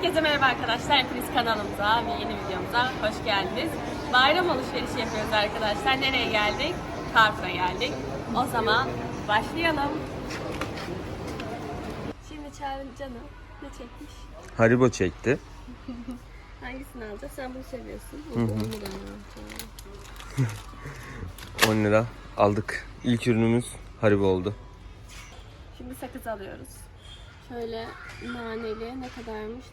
Herkese merhaba arkadaşlar. Hepiniz kanalımıza ve yeni videomuza hoş geldiniz. Bayram alışverişi yapıyoruz arkadaşlar. Nereye geldik? Carrefour'a geldik. O zaman başlayalım. Şimdi Çağrı canı ne çekmiş? Haribo çekti. Hangisini alacağız? Sen bunu seviyorsun. Bunu da alacağım. 10 lira aldık. İlk ürünümüz Haribo oldu. Şimdi sakız alıyoruz. Şöyle naneli ne kadarmış?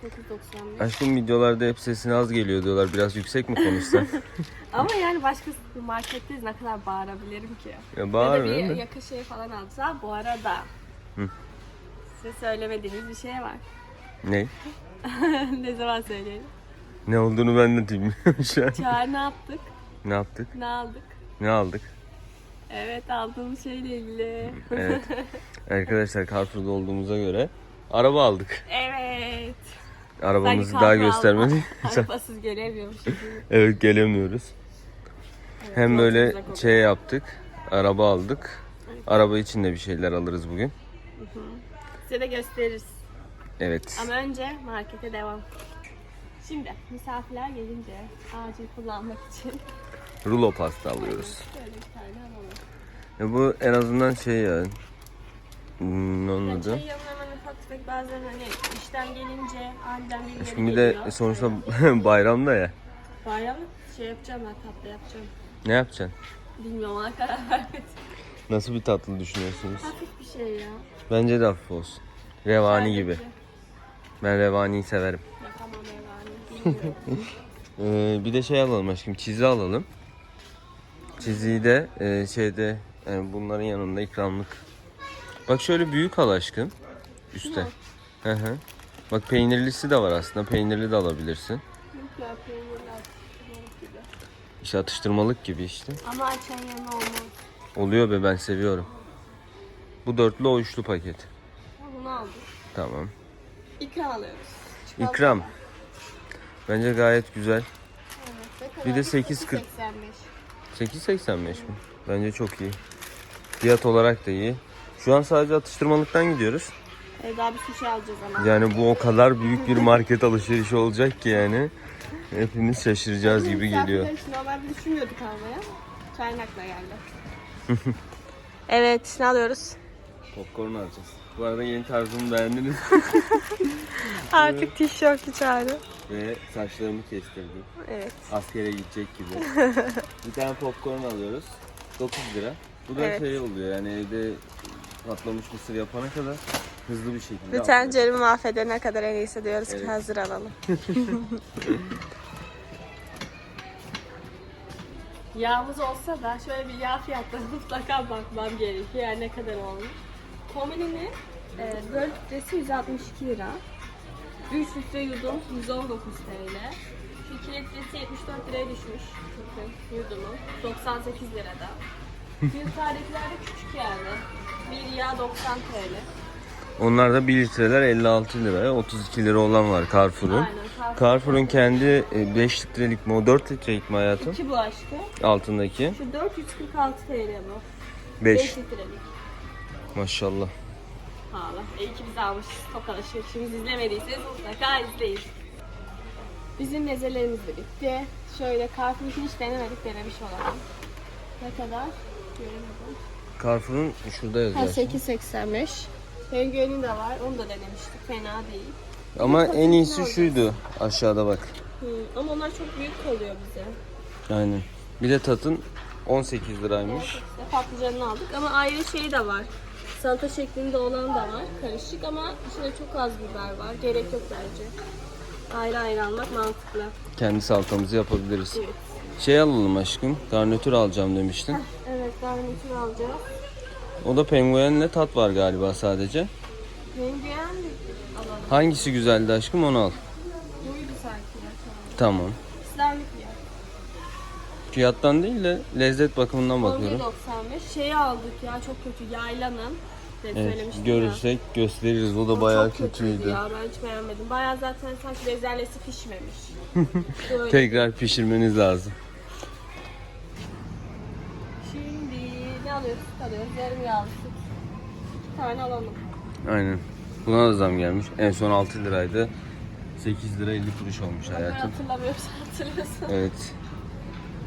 9.95. Aşkım videolarda hep sesin az geliyor diyorlar. Biraz yüksek mi konuşsan? Ama yani başka marketteyiz ne kadar bağırabilirim ki? ya Ya da bağır bir öyle. yaka şey falan alsa bu arada. Hı. Size söylemediğiniz bir şey var. Ne? ne zaman söyleyelim? Ne olduğunu ben de bilmiyorum şu an. Çağrı ne yaptık? Ne yaptık? Ne aldık? Ne aldık? Evet aldığımız şeyle ilgili. Evet. Arkadaşlar Carrefour'da olduğumuza göre araba aldık. evet. Arabamızı Sanki daha kahve göstermedik. alma. Arabasız gelemiyormuşuz. evet gelemiyoruz. Evet, Hem böyle yolculuğumuza şey yaptık. Araba aldık. Araba için de bir şeyler alırız bugün. Size de gösteririz. Evet. Ama önce markete devam. Şimdi misafirler gelince acil kullanmak için Rulo pasta alıyoruz. şöyle bir tane alalım. Ya bu en azından şey ya. Hmm, ne onun Yani adı? çay yanına tefek bazen hani işten gelince aniden birileri Şimdi de geliyor. sonuçta bayramda ya. Bayram şey yapacağım ben tatlı yapacağım. Ne yapacaksın? Bilmiyorum ona karar vermedim. Nasıl bir tatlı düşünüyorsunuz? Hafif bir şey ya. Bence de hafif olsun. Revani gibi. Şerbetli. Ben revaniyi severim. Yani. Bilmiyorum. Ee, bir de şey alalım aşkım. Çizi alalım. Çiziyi de e, şeyde yani bunların yanında ikramlık. Bak şöyle büyük al aşkım. Üste. Hı hı. Bak peynirlisi de var aslında. Peynirli de alabilirsin. Büyükler peynirli atıştırmalık gibi. İşte atıştırmalık gibi işte. Ama açan yanı olmaz. Oluyor be ben seviyorum. Bu dörtlü o üçlü paket. Bunu aldık. Tamam. İkram alıyoruz. Çikolata İkram. Bence gayet güzel. Evet, ne Bir de kadar? 8.40. 8.85. 8.85 mi? Bence çok iyi. Fiyat olarak da iyi. Şu an sadece atıştırmalıktan gidiyoruz. Daha bir sushi alacağız ama. Yani bu o kadar büyük bir market alışverişi olacak ki yani. Hepimiz şaşıracağız gibi geliyor. Normalde düşünmüyorduk almaya. Kaynakla geldi. evet, ne alıyoruz? Popcorn alacağız. Bu arada yeni tarzımı beğendiniz Artık tişörtü çağrı. ve saçlarımı kestirdim. Evet. Askere gidecek gibi. bir tane popcorn alıyoruz. 9 lira. Bu da Evet. şey oluyor yani evde patlamış mısır yapana kadar hızlı bir şekilde yapıyoruz. canımı mahvedene kadar en iyisi diyoruz ki Evet. hazır alalım. Yağımız olsa da şöyle bir yağ fiyatlarına mutlaka bakmam gerekiyor. Yani ne kadar olmuş. Kombinimi e, 4 litresi 162 lira. 3 litre yudum 119 TL. Şu 2 litresi 74 liraya düşmüş. Bakın yudumu 98 lirada. Büyüklerdekiler de küçük yani. Bir yağ 90 TL. Onlar da 1 litreler 56 lira. 32 lira olan var Carrefour'un. Aynen, Carrefour. Carrefour'un kendi 5 litrelik mi o 4 litrelik mi hayatım? İki bu aşkı. Altındaki. Şu 446 TL bu. 5 5. litrelik. Maşallah. Pahalı. İyi ki biz almışız. Tok alışverişimizi izlemediyseniz mutlaka izleyin. Bizim mezelerimiz de bitti. Şöyle Carrefour'u hiç denemedik denemiş olalım. Ne kadar? Göremedim. Carrefour'un şurada yazıyor. 8.85. Penguin'in de var. Onu da denemiştik. Fena değil. Ama de en iyisi patatesini şuydu. Aşağıda bak. Hmm, ama onlar çok büyük kalıyor bize. Aynen. Bir de tatın 18 liraymış. İşte patlıcanını aldık ama ayrı şey de var. Salata şeklinde olan da var. Karışık ama içinde çok az biber var. Gerek yok bence. Ayrı ayrı almak mantıklı. Kendi salatamızı yapabiliriz. Evet. Şey alalım aşkım. Garnitür alacağım demiştin. Evet garnitür alacağız. O da penguenle tat var galiba sadece. Penguen alalım. Hangisi güzeldi aşkım onu al. Buydu sanki. Tamam. İslamlık ya. Fiyattan değil de lezzet bakımından bakıyorum. 11.95. Şeyi aldık ya çok kötü. Yaylanın. De Evet, söylemiştim ya. görürsek gösteririz. O da bayağı çok kötüydü kötüydü. Ya ben hiç beğenmedim. Bayağı zaten sanki bezelyesi pişmemiş. Böyle. Tekrar pişirmeniz lazım. Alıyoruz? Süt alıyoruz. Yarım yağlı süt. İki tane alalım. Aynen. Buna da zam gelmiş. En son 6 liraydı. 8 lira 50 kuruş olmuş Ben hayatım. hatırlamıyorum sen hatırlıyorsun. Evet.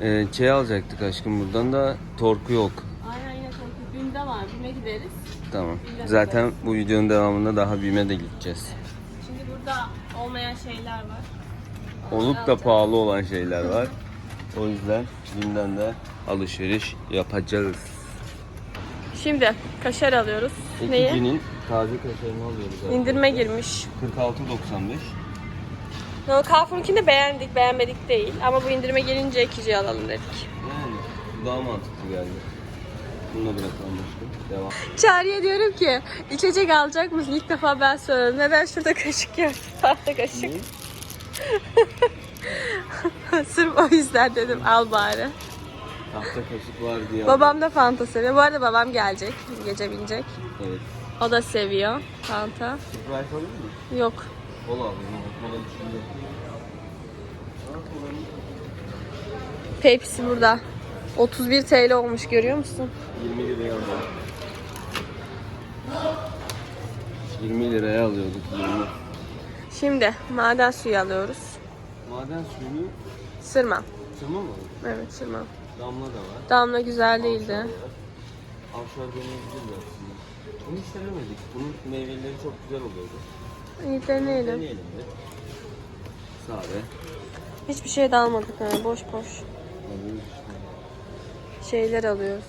Ee, şey alacaktık aşkım buradan da torku yok. Aynen yine korkunç. Bim'de var. Bim'e gideriz. Tamam. Zaten bu videonun devamında daha BİM'e de gideceğiz. Şimdi burada olmayan şeyler var. Olup da pahalı olan şeyler var. O yüzden BİM'den de alışveriş yapacağız. Şimdi kaşar alıyoruz. Ekicinin taze kaşarını alıyoruz. arkadaşlar. İndirme girmiş. 46.95. No, Carrefour'unkini de beğendik, beğenmedik değil. Ama bu indirime gelince ikinciyi alalım dedik. Yani daha mantıklı geldi. Bunu da bırakalım aşkım. Devam. Çağrı'ya diyorum ki içecek alacak mısın? İlk defa ben soruyorum. Neden şurada kaşık yok? Tahta kaşık. Sırf o yüzden dedim al bari. Tahta kaşık var diye. Babam da Fanta seviyor. Bu arada babam gelecek. Gece binecek. Evet. O da seviyor Fanta. Sprite alır mı? Yok. Kola alayım. Kola. Pepsi burada. 31 TL olmuş görüyor musun? 20 liraya alıyorduk. 20 liraya alıyorduk 20. Şimdi maden suyu alıyoruz. Maden suyunu Sırma. sırma mı? Evet sırma. Damla da var. Damla güzel değildi. Avşar deneyebiliriz aslında. Bunu hiç denemedik. Bunun meyveleri çok güzel oluyordu. İyi deneyelim. Deneyelim de. Sade. Hiçbir şey de almadık ha. Boş boş. Alıyoruz işte. Şeyler alıyoruz.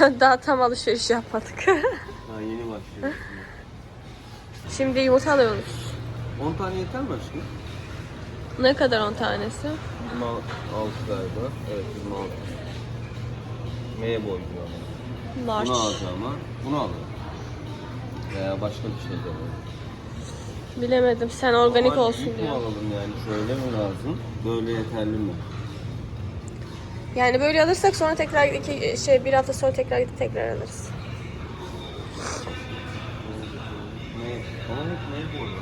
Daha tam alışveriş yapmadık. Daha yeni başlıyoruz. Şimdi yumurta alıyoruz. 10 tane yeter mi aşkım? Ne kadar 10 tanesi? 26 galiba. Evet 26. Neye boyuyor ama? Large. Bunu alacağım ama bunu alırım. Veya başka bir şey de alırım. Bilemedim. Sen organik Normal olsun büyük mü diyor. alalım yani? Şöyle mi lazım? Böyle yeterli mi? Yani böyle alırsak sonra tekrar iki şey bir hafta sonra tekrar gidip tekrar alırız. Ama hep boyuyor?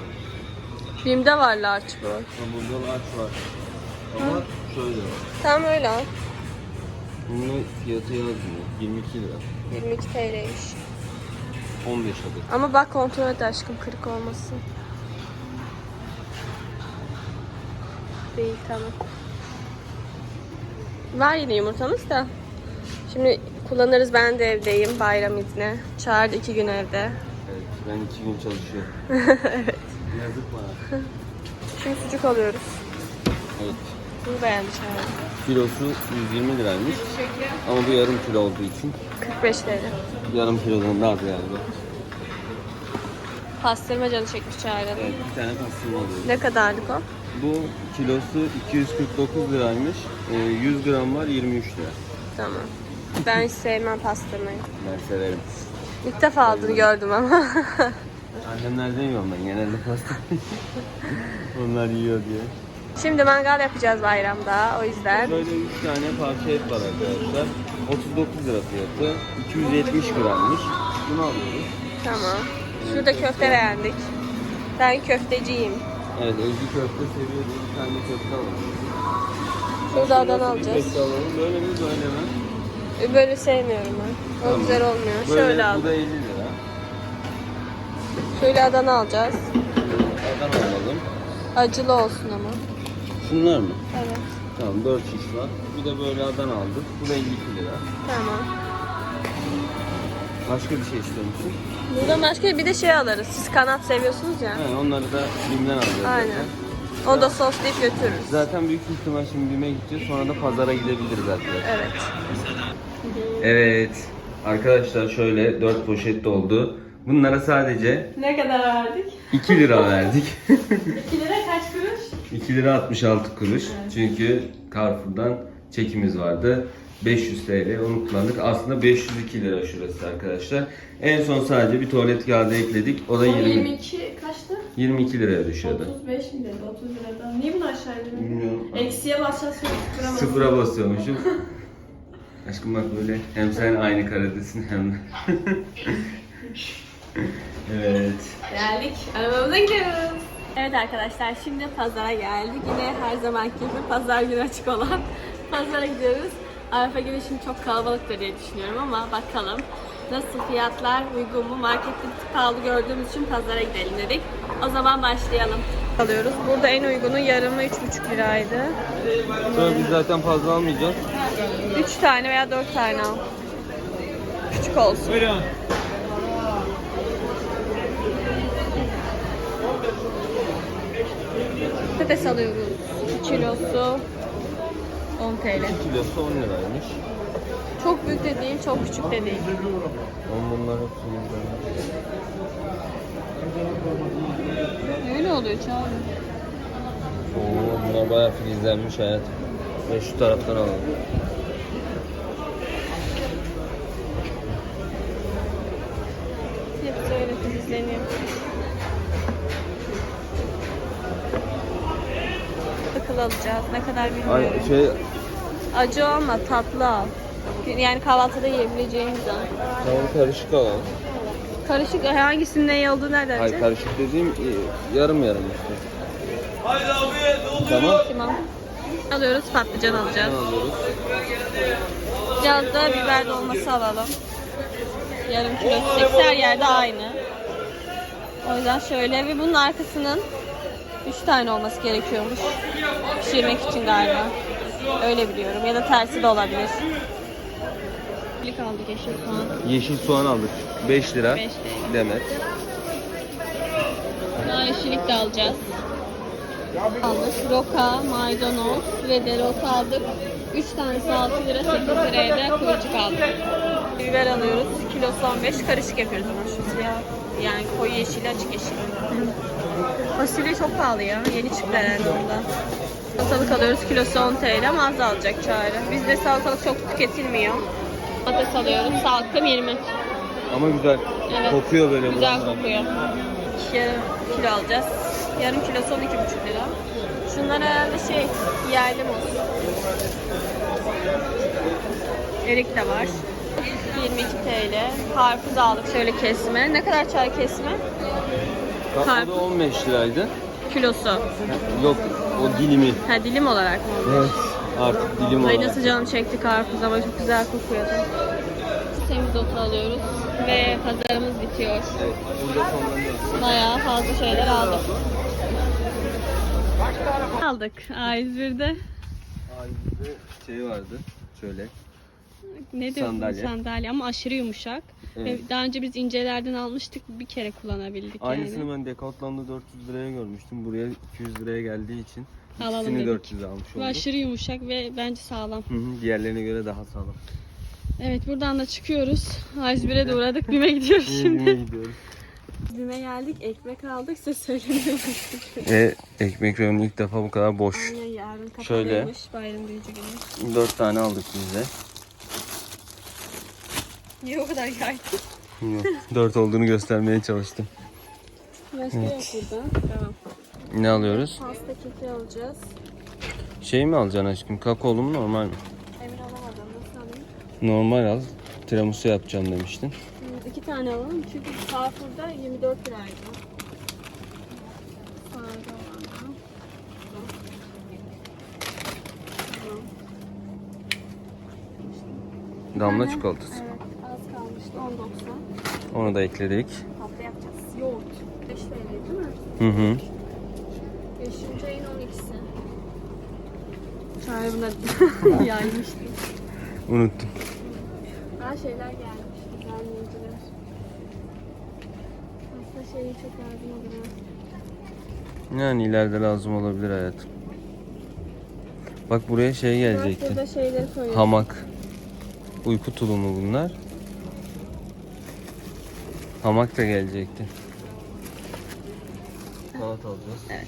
Bim'de var large bu. Burada large var. Ama şöyle var. Tam öyle al. Bunun fiyatı yazmıyor. 22 lira. 22 TL'ymiş. 15 adet. Ama bak kontrol et aşkım kırık olmasın. Değil tamam. Var yine yumurtamız da. Şimdi kullanırız ben de evdeyim bayram izni. Çağırdı iki gün evde. Evet, ben iki gün çalışıyorum. evet. Yazık bana. Şimdi sucuk alıyoruz. Evet. Bunu beğendi Çağrı. Kilosu 120 liraymış. Ama bu yarım kilo olduğu için 45 TL. yarım kilodan daha değerli. Pastırma canı çekmiş Çağrı'nın. Evet, bir tane pastırma alıyoruz. Ne kadarlık o? Bu kilosu 249 liraymış. Ee, 100 gram var 23 lira. Tamam. Ben hiç sevmem pastırmayı. Ben severim. İlk defa aldığını gördüm ama. Annemlerden yiyorum ben genelde pasta. Onlar yiyor diye. Şimdi mangal yapacağız bayramda o yüzden. Böyle 3 tane parça et var arkadaşlar. 39 lira fiyatı. 270 grammış. Bunu alıyoruz. Tamam. Şurada köfte beğendik. Ben köfteciyim. Evet Özgü köfte seviyor diye bir tane köfte alalım. Şurada bir alacağız. Köfte alalım. Böyle mi böyle mi? Böyle sevmiyorum ben. O Tamam. güzel olmuyor. Böyle, Şöyle Bu da 50 lira. Şöyle Adana alacağız. Adana alalım. Acılı olsun ama. Şunlar mı? Evet. Tamam 4 şiş var. Bir de böyle Adana aldık. Bu da 52 lira. Tamam. Başka bir şey istiyor musun? Buradan başka bir de şey alırız. Siz kanat seviyorsunuz ya. He, onları da Bim'den alacağız Aynen. zaten. Onu da soslayıp götürürüz. Zaten büyük ihtimal şimdi Bim'e gideceğiz. Sonra da pazara gidebiliriz arkadaşlar. Evet. Evet. Arkadaşlar şöyle 4 poşet doldu. Bunlara sadece Ne kadar verdik? 2 lira verdik. 2 lira kaç kuruş? 2 lira 66 kuruş. Çünkü Carrefour'dan çekimiz vardı. 500 TL onu kullandık. Aslında 502 lira şurası arkadaşlar. En son sadece bir tuvalet kağıdı ekledik. O da 20, 22 kaçtı? 22 liraya düşüyordu. 35 mi dedi? 30 liradan. Niye bunu aşağı indin? Bilmiyorum. Eksiye basacağız sıfıra basacağız. Sıfıra basıyormuşum. Aşkım bak böyle hem sen aynı karedesin hem evet. Geldik. Arabamıza gidiyoruz. Evet arkadaşlar şimdi pazara geldik. Yine her zamanki gibi pazar günü açık olan pazara gidiyoruz. Arife günü şimdi çok kalabalıktır diye düşünüyorum ama bakalım. Nasıl fiyatlar uygun mu? Markette bir pahalı gördüğümüz için pazara gidelim dedik. O zaman başlayalım. alıyoruz. Burada en uygunu yarımı 3,5 liraydı. Sonra biz zaten fazla almayacağız. 3 tane veya 4 tane al. Küçük olsun. Buyurun. Patates alıyoruz. 2 kilosu 10 TL. Kilosu 10 liraymış. Çok büyük de değil, çok küçük de değil. On bunlar hep filizlenmiş. Öyle oluyor Çağrı. Oo, bunlar bayağı filizlenmiş hayat. Ve şu taraftan alalım. Hepsi öyle filizleniyor. Takıl alacağız. Ne kadar bilmiyorum. Ay şey Acı olma, tatlı al. Yani kahvaltıda yiyebileceğimiz al. tamam karışık alalım. Karışık hangisinin ne olduğu nereden Hayır karışık dediğim e, yarım yarım işte. Tamam. Tamam. Alıyoruz, patlıcan Ne alacağız. alıyoruz? Biraz da biber dolması alalım. Yarım kilo. Her yerde aynı. O yüzden şöyle ve bunun arkasının 3 tane olması gerekiyormuş. Pişirmek için galiba. Öyle biliyorum. Ya da tersi de olabilir. Bir kaldı yeşil soğan. Yeşil soğan aldık. 5 lira. 5 TL. Demet. Daha yeşillik de alacağız. Aldık. Roka, maydanoz ve dereotu aldık. 3 tanesi 6 lira, 8 liraya da kıvırcık aldık. Biber alıyoruz. Kilosu 15. Karışık yapıyoruz şu siyah. Yani koyu yeşili, açık yeşili. Fasulye çok pahalı ya. Yeni çıktı herhalde onda. Salatalık alıyoruz. Kilosu 10 TL ama az alacak çare. Bizde salatalık çok tüketilmiyor. Patates alıyoruz. Salkım 20. Ama güzel. Evet. Kokuyor böyle. Güzel bunlar. kokuyor. Yarım kilo alacağız. Yarım kilosu 12,5 lira. Şunlar herhalde şey yerli muz. Erik de var. 22 TL. Karpuz aldık şöyle kesme. Ne kadar çay kesme? Tatlı da 15 liraydı. Kilosu. Yok o dilimi. Ha dilim olarak mı? Evet. Artık dilim Ay olarak. nasıl canım çekti karpuz ama çok güzel kokuyordu. Semizotu alıyoruz ve pazarımız bitiyor. Evet. Burada sonlanıyor. Bayağı fazla şeyler aldık. Aldık A101'de. Ağzında şey vardı. Şöyle. Ne diyorsun Sandalye. sandalye. ama aşırı yumuşak. Evet. Ve daha önce biz incelerden almıştık bir kere kullanabildik Aynısını yani. ben Decathlon'da 400 liraya görmüştüm. Buraya 200 liraya geldiği için Alalım ikisini dedik. 400 almış Bu olduk. aşırı yumuşak ve bence sağlam. Hı hı, Diğerlerine göre daha sağlam. Evet buradan da çıkıyoruz. A101'e de uğradık. BİM'e gidiyoruz Şimdi şimdi. gidiyoruz. BİM'e geldik ekmek aldık size söylemiyorum. Ve ekmek reyonu ilk defa bu kadar boş. Aynen yarın kapalıymış Şöyle. bayram büyücü günü. 4 tane aldık biz de. Niye o kadar yaydın? 4 olduğunu göstermeye çalıştım. Başka yok burada. Tamam. Ne alıyoruz? Pasta keki alacağız. Şey mi alacaksın aşkım? Kakaolu mu normal mi? Emin olamadım. Nasıl alayım? Normal al. Tiramisu yapacağım demiştin. Hı, İki tane alalım çünkü Carrefour'da 24 liraydı. Damla çikolatası. Evet az kalmıştı 10.90. Onu da ekledik. Tatlı yapacağız. Yoğurt. 5 TL değil mi? Hı hı. 5. ayın 12'si. Çare buna yaymıştı. Unuttum. Daha şeyler gelmiş. Gelmeyiciler. Aslında şeyi çok lazım olur. Yani ileride lazım olabilir hayatım. Bak buraya şey gelecekti. burada şeyleri koyuyoruz. Hamak. Uyku tulumu bunlar. Hamak da gelecekti. Kanat alacağız. Evet.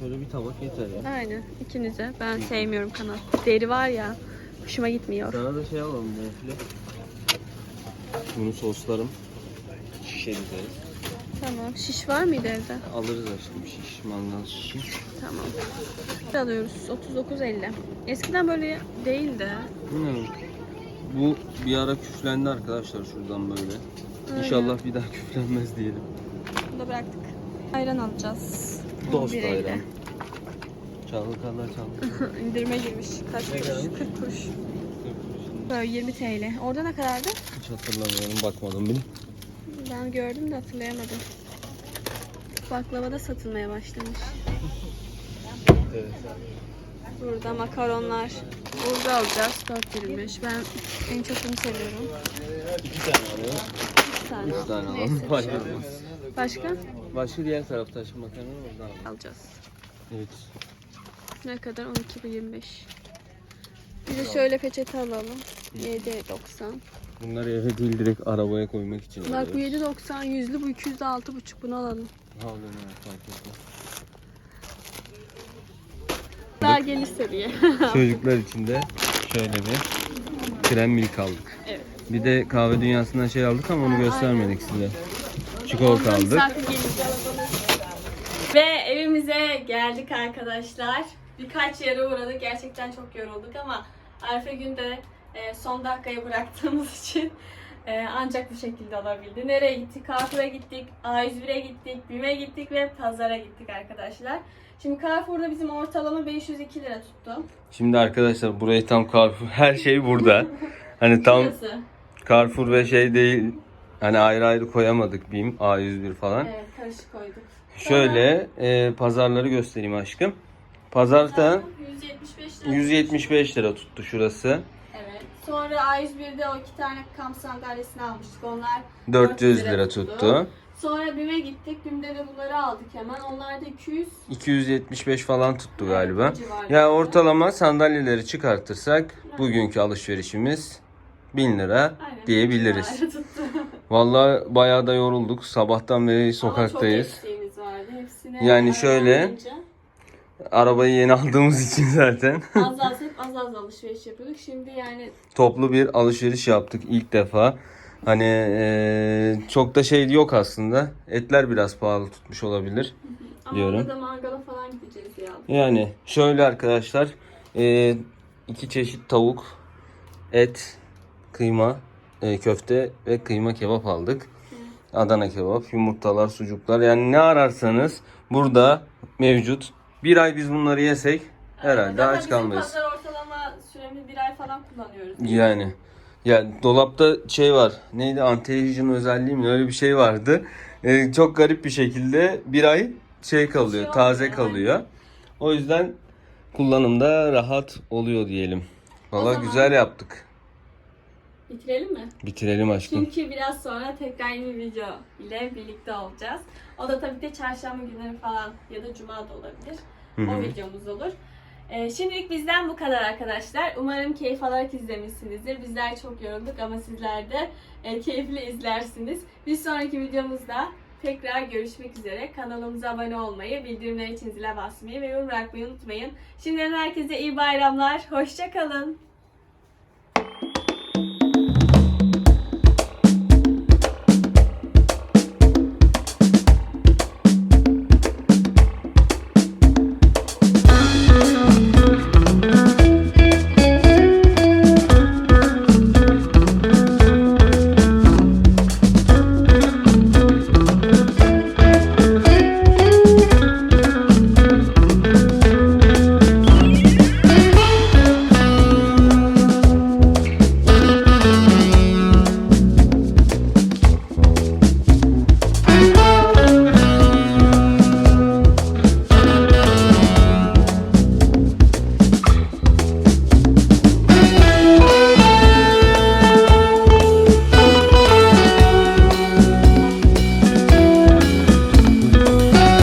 Şöyle bir tabak yeter ya. Aynen ikinize. Ben sevmiyorum kanat. Deri var ya hoşuma gitmiyor. Sana da şey alalım bonfile. Bunu soslarım. Şişeriz. Tamam. Şiş var mıydı evde? Alırız aşkım şiş, mangal şişi. Tamam. Alıyoruz. 39.50. Eskiden böyle değildi. Bilmiyorum. Bu bir ara küflendi arkadaşlar şuradan böyle. İnşallah bir daha küflenmez diyelim. Bunu da bıraktık. Ayran alacağız. Dost 11.50. ayran. Çalkalar çalkalar. İndirime girmiş. Kaç kuruş? kadar? 40 kuruş. Böyle 20 TL. Orada ne kadardı? Hiç hatırlamıyorum bakmadım bile. Ben gördüm de hatırlayamadım. baklava da satılmaya başlamış. Evet. Burada makaronlar. Burada alacağız 4.25. Ben en çok bunu seviyorum. İki tane alalım. Bir tane. Üç tane Neyse. alalım. Fark etmez. Başka? Başka diğer tarafta şimdi makarna oradan alalım. Alacağız. Evet. Ne kadar? 12.25. Bir de şöyle peçete alalım. 7.90. Bunları eve değil direkt arabaya koymak için Bak bu alıyoruz. 7.90 yüzlü bu 200 6.5 bunu alalım. Alalım evet fark etmez. Daha gelirse diye. Çocuklar için de şöyle bir krem milk aldık. evet. Bir de kahve dünyasından şey aldık ama onu göstermedik size. Çikolata Ondan aldık. misafir. Ve evimize geldik arkadaşlar. Birkaç yere uğradık. Gerçekten çok yorulduk ama Arife günde e, son dakikaya bıraktığımız için e, ancak bu şekilde olabildi. Nereye gittik? Carrefour'a gittik, A101'e gittik, BİM'e gittik ve pazara gittik arkadaşlar. Şimdi Carrefour'da bizim ortalama 502 lira tuttu. Şimdi arkadaşlar burayı tam Carrefour her şey burada. Hani tam Burası. Carrefour ve şey değil. Hani ayrı ayrı koyamadık BİM, A101 falan. Evet karışık koyduk. Şöyle e, pazarları göstereyim aşkım. Pazarda 175 lira. 175 lira tuttu şurası. Evet. Sonra A101'de o iki tane kamp sandalyesini almıştık. Onlar 400 lira tuttu. Sonra BİM'e gittik. BİM'de de bunları aldık hemen. Onlar da 200 275 falan tuttu galiba. Evet. Ya ortalama sandalyeleri çıkartırsak bugünkü alışverişimiz 1000 lira Aynen, diyebiliriz. Vallahi bayağı da yorulduk. Sabahtan beri Ama sokaktayız. çok eksiğimiz vardı. Hepsine Yani şöyle- Arabayı yeni aldığımız için zaten Az az alışveriş yapıyorduk. Şimdi yani toplu bir alışveriş yaptık ilk defa. Hani eee, çok da şey yok aslında. Etler biraz pahalı tutmuş olabilir. ama Diyorum. orada mangala falan gideceğiz ya. Yani şöyle arkadaşlar eee, iki çeşit tavuk, et, kıyma, eee, köfte ve kıyma kebap aldık. Adana kebap, yumurtalar, sucuklar yani ne ararsanız burada mevcut. Bir ay biz bunları yesek herhalde aç kalmayız. pazar ortalama süremiz bir ay falan kullanıyoruz. Yani ya dolapta şey var. Neydi? Anti-aging özelliği mi? Öyle bir şey vardı. Ee, çok garip bir şekilde bir ay şey kalıyor, şey taze olmuyor, kalıyor. O yüzden kullanımda rahat oluyor diyelim. Valla güzel yaptık. Bitirelim mi? Bitirelim aşkım. Çünkü biraz sonra tekrar yeni video ile birlikte olacağız. O da tabii ki çarşamba günleri falan ya da cuma da olabilir. Hı O videomuz olur. Ee, şimdilik bizden bu kadar arkadaşlar. Umarım keyif alarak izlemişsinizdir. Bizler çok yorulduk ama sizler de e, keyifli izlersiniz. Bir sonraki videomuzda tekrar görüşmek üzere. Kanalımıza abone olmayı, bildirimler için zile basmayı ve yorum bırakmayı unutmayın. Şimdiden herkese iyi bayramlar. Hoşçakalın.